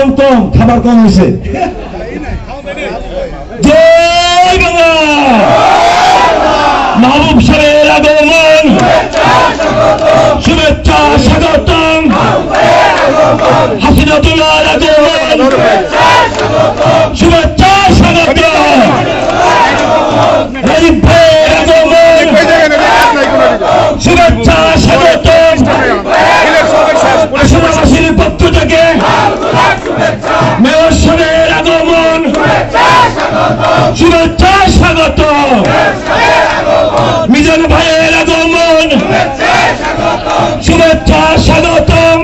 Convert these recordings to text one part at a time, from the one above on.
সায়ন কম খাবার কম হয়েছে। মাহবুব সাহেবের আগমন। শুভেচ্ছা স্বাগতম। হাসিনা তোলার আগমন। শুভেচ্ছা স্বাগত। মিজান ভাইয়ের আগমন। শুভেচ্ছা স্বাগতম।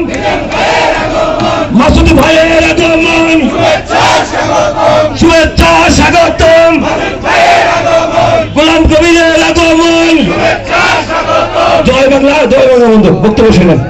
মাসুদ ভাইয়ের আগমন। শুভেচ্ছা স্বাগতম। গোলাম কবিরের আগমন। জয় বাংলা জয় বাংলা বন্ধু বক্তব্য শুনেন।